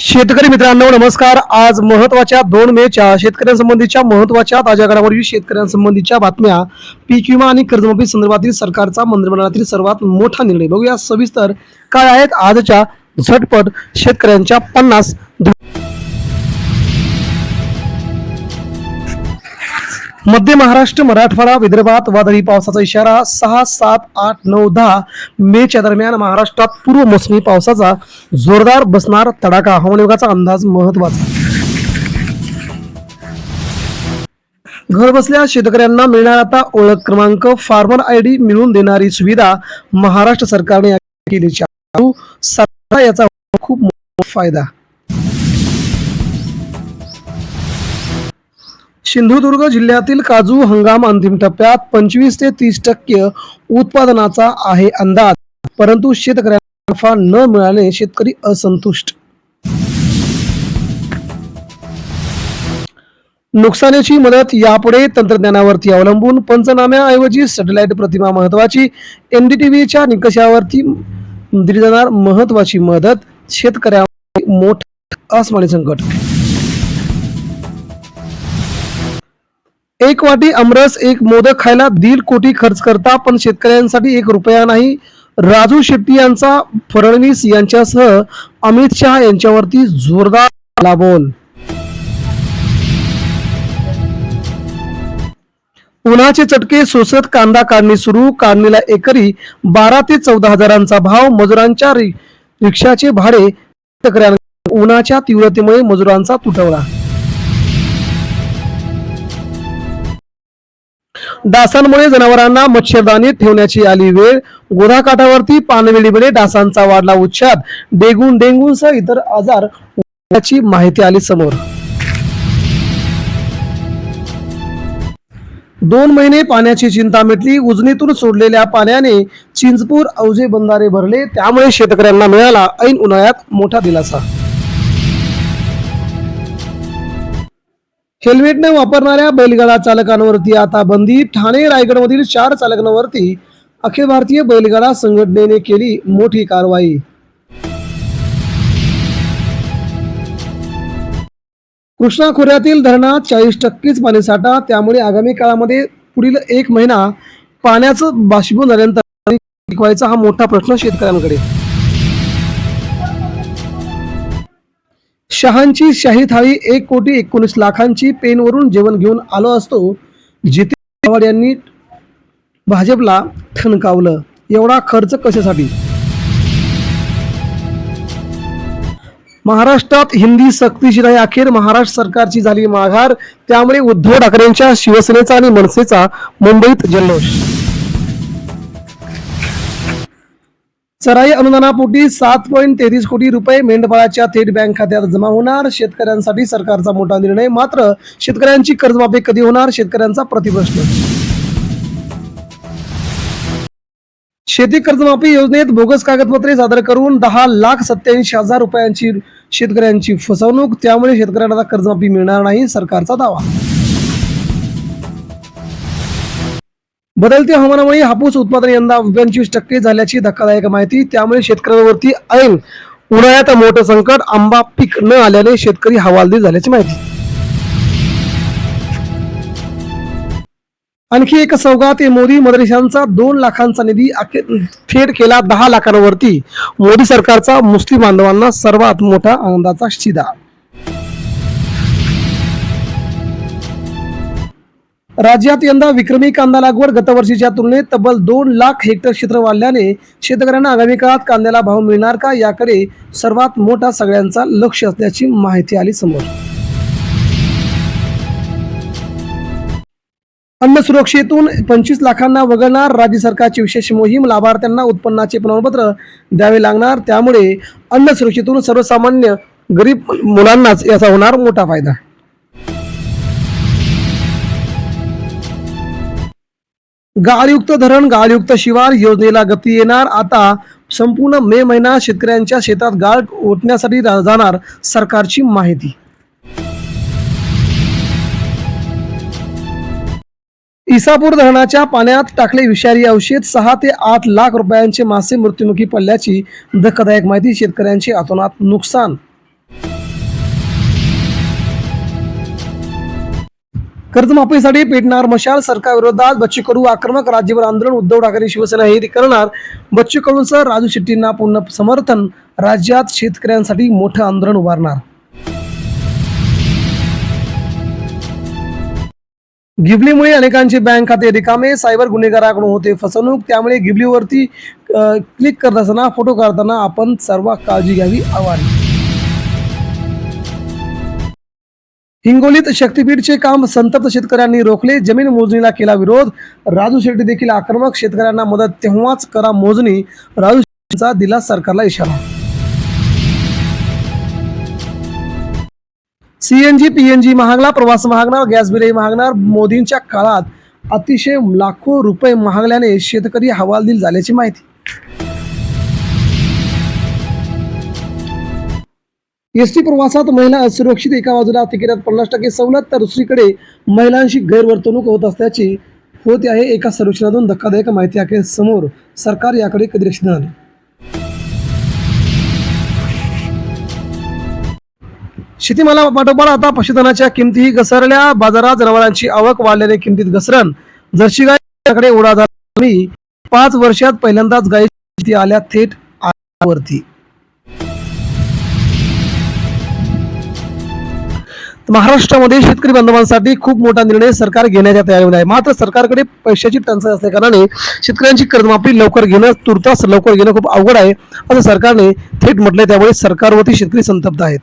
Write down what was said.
शेतकरी मित्रांनो नमस्कार. आज महत्त्वाच्या दोन मेच्या शेतकऱ्यांसंबंधीच्या महत्त्वाच्या ताज्या घडामोडी शेतकऱ्यांसंबंधीच्या बातम्या पीक विमा आणि कर्जमाफी संदर्भातील सरकारचा मंत्रिमंडळातील सर्वात मोठा निर्णय. बघूया सविस्तर काय आहेत आजच्या झटपट शेतकऱ्यांच्या पन्नास मध्य महाराष्ट्र मराठवाडा विदर्भात वादळी पावसाचा इशारा सहा सात आठ नऊ दहा मेच्या दरम्यान महाराष्ट्रात पूर्व मोसमी पावसाचा जोरदार बसणार तडाखा. हवामान विभागाचा अंदाज महत्त्वाचा घर बसल्या शेतकऱ्यांना मिळणार आता ओळख क्रमांक. फार्मर आय डी मिळवून देणारी सुविधा महाराष्ट्र सरकारने केली. याचा खूप मोठा फायदा. सिंधुदुर्ग जिल्ह्यातील काजू हंगाम अंतिम टप्प्यात पंचवीस ते तीस टक्के उत्पादनाचा आहे अंदाज. परंतु शेतकऱ्यांना नफा न मिळाल्याने शेतकरी असंतुष्ट. नुकसानीची मदत यापुढे तंत्रज्ञानावरती अवलंबून पंचनाम्याऐवजी सॅटेलाइट प्रतिमा महत्वाची एनडीटीव्हीच्या निकषावरती दिली जाणार महत्वाची मदत शेतकऱ्यांवर मोठं अस्मानी संकट. एक वाटी अमरस एक मोदक खायला दीड कोटी खर्च करता पण शेतकऱ्यांसाठी एक रुपया नाही. राजू शेट्टी यांचा फडणवीस यांच्यासह अमित शहा यांच्यावरती जोरदार बोल उन्हाचे चटके सोसत कांदा काढणी सुरू. काढणीला एकरी बारा ते चौदा हजारांचा भाव. मजुरांच्या रिक्षाचे भाडे उन्हाच्या तीव्रतेमुळे मजुरांचा तुटवडा डासांमुळे जनावरांना मच्छरदानीत ठेवण्याची आली वेळ. गोधाकाठावरती पानवेळीमुळे डासांचा वाढला उच्छाद. डेंगून डेंगूसह इतर आजार होण्याची माहिती आली समोर. दोन महिने पाण्याची चिंता मिटली. उजनीतून सोडलेल्या पाण्याने चिंचपूर अवजे बंधारे भरले. त्यामुळे शेतकऱ्यांना मिळाला ऐन उन्हाळ्यात मोठा दिलासा. हेल्मेट न वापरणाऱ्या बैलगाडा चालकांवरती आता बंदी. ठाणे रायगडमधील चार चालकांवरती अखिल भारतीय बैलगाडा संघटनेने केली मोठी कारवाई. कृष्णा खोऱ्यातील धरणात चाळीस टक्केच पाणीसाठा त्यामुळे आगामी काळामध्ये पुढील एक महिना पाण्याचं बाष्पीभवन झाल्यानंतर टिकवायचा हा मोठा प्रश्न शेतकऱ्यांकडे. शहांची शाही थाळी एक कोटी एकोणीस लाखांची पेनवरून जेवण घेऊन आलो असतो जितेंद्र पवार यांनी भाजपला ठणकावलं एवढा खर्च कशासाठी? महाराष्ट्रात हिंदी सक्तीची आहे अखेर महाराष्ट्र सरकारची झाली माघार त्यामुळे उद्धव ठाकरेंच्या शिवसेनेचा आणि मनसेचा मुंबईत जल्लोष. चराई अनुदानापोटी सात पॉईंट तेहतीस कोटी रुपये मेंढपाळाच्या थेट बँक खात्यात जमा होणार. शेतकऱ्यांसाठी सरकारचा मोठा निर्णय मात्र शेतकऱ्यांची कर्जमाफी कधी होणार? शेतकऱ्यांचा प्रतिप्रश्न. शेती कर्जमाफी योजनेत बोगस कागदपत्रे सादर करून दहा लाख सत्याऐंशी हजार रुपयांची शेतकऱ्यांची फसवणूक त्यामुळे शेतकऱ्यांना कर्जमाफी मिळणार नाही सरकारचा दावा. बदलत्या हवामानामुळे हापूस उत्पादन यंदा पंचवीस टक्के झाल्याची धक्कादायक माहिती. त्यामुळे शेतकऱ्यांवरती ऐन उन्हाळ्यात मोठं संकट आंबा पीक न आल्याने शेतकरी हवालदिल झाल्याची माहिती. आणखी एक सौगात मोदी मदरशांचा दोन लाखांचा निधी थेट केला दहा लाखांवरती. मोदी सरकारचा मुस्लिम बांधवांना सर्वात मोठा आनंदाचा शिदा. राज्यात यंदा विक्रमी कांदा लागवड गतवर्षीच्या तुलनेत तब्बल दोन लाख हेक्टर क्षेत्र वाढल्याने शेतकऱ्यांना आगामी काळात कांद्याला भाव मिळणार का याकडे सर्वात मोठा सगळ्यांचा लक्ष असल्याची माहिती आली समोर. अन्न सुरक्षेतून पंचवीस लाखांना वगळणार राज्य सरकारची विशेष मोहीम लाभार्थ्यांना उत्पन्नाचे प्रमाणपत्र द्यावे लागणार त्यामुळे अन्न सुरक्षेतून सर्वसामान्य गरीब मुलांनाच याचा होणार मोठा फायदा. गाळयुक्त धरण गाळयुक्त शिवार योजनेला गती येणार. आता संपूर्ण मे महिना शेतकऱ्यांच्या शेतात गाळ ओतण्यासाठी जाणार सरकारची माहिती. इसापूर धरणाच्या पाण्यात टाकले विषारी औषध सहा ते आठ लाख रुपयांचे मासे मृत्युमुखी पडल्याची धक्कादायक माहिती शेतकऱ्यांचे अतोनात नुकसान कर्जमाफीसाठी पेटणार मशाल सरकारविरोधात बच्चू कडू आक्रमक राज्यभर आंदोलन. उद्धव ठाकरे शिवसेना हे करणार. बच्चू कडूंसह राजू शेट्टींना पूर्ण समर्थन. राज्यात शेतकऱ्यांसाठी मोठं आंदोलन उभारणार. गिबलीमुळे अनेकांचे बँक खाते रिकामे. सायबर गुन्हेगाराकडून होते फसवणूक. त्यामुळे गिबलीवरती क्लिक करत असताना फोटो काढताना आपण सर्व काळजी घ्यावी आव्हान हिंगोलीत शक्तीपीठचे काम संतप्त शेतकऱ्यांनी रोखले. जमीन मोजणीला केला विरोध. राजू शेट्टी देखील आक्रमक. शेतकऱ्यांना मदत तेव्हाच करा मोजणी. राजू शेट्टीचा दिला सरकारला इशारा. सीएनजी पीएनजी महागला प्रवास महागणार गॅस बिलही महागणार. मोदींच्या काळात अतिशय लाखो रुपये महागल्याने शेतकरी हवालदिल झाल्याची माहिती. एस टी प्रवासात महिला असुरक्षित एका बाजूला तिकिटात पन्नास टक्के सवलत तर दुसरीकडे महिलांशी गैरवर्तणूक होत असल्याची होत आहे एका सर्वेक्षणातून धक्कादायक माहिती अखेर समोर सरकार याकडे कधी लक्ष देणार शेतीमाला पाठोपाठ आता पशुधनाच्या किमतीही घसरल्या. बाजारात जनावरांची आवक वाढल्याने किमतीत घसरण. जर्शी गायकडे उडा झाला. पाच वर्षात पहिल्यांदाच गायी आल्या थेट वरती महाराष्ट्रामध्ये शेतकरी बांधवांसाठी खूप मोठा निर्णय सरकार घेण्याच्या तयारीमध्ये आहे. मात्र सरकारकडे पैशाची टंचाई असल्याकारणाने शेतकऱ्यांची कर्जमाफी लवकर घेणं तुर्तास लवकर घेणं खूप अवघड आहे. असं सरकारने थेट म्हटलंय. त्यामुळे सरकारवरती शेतकरी संतप्त आहेत.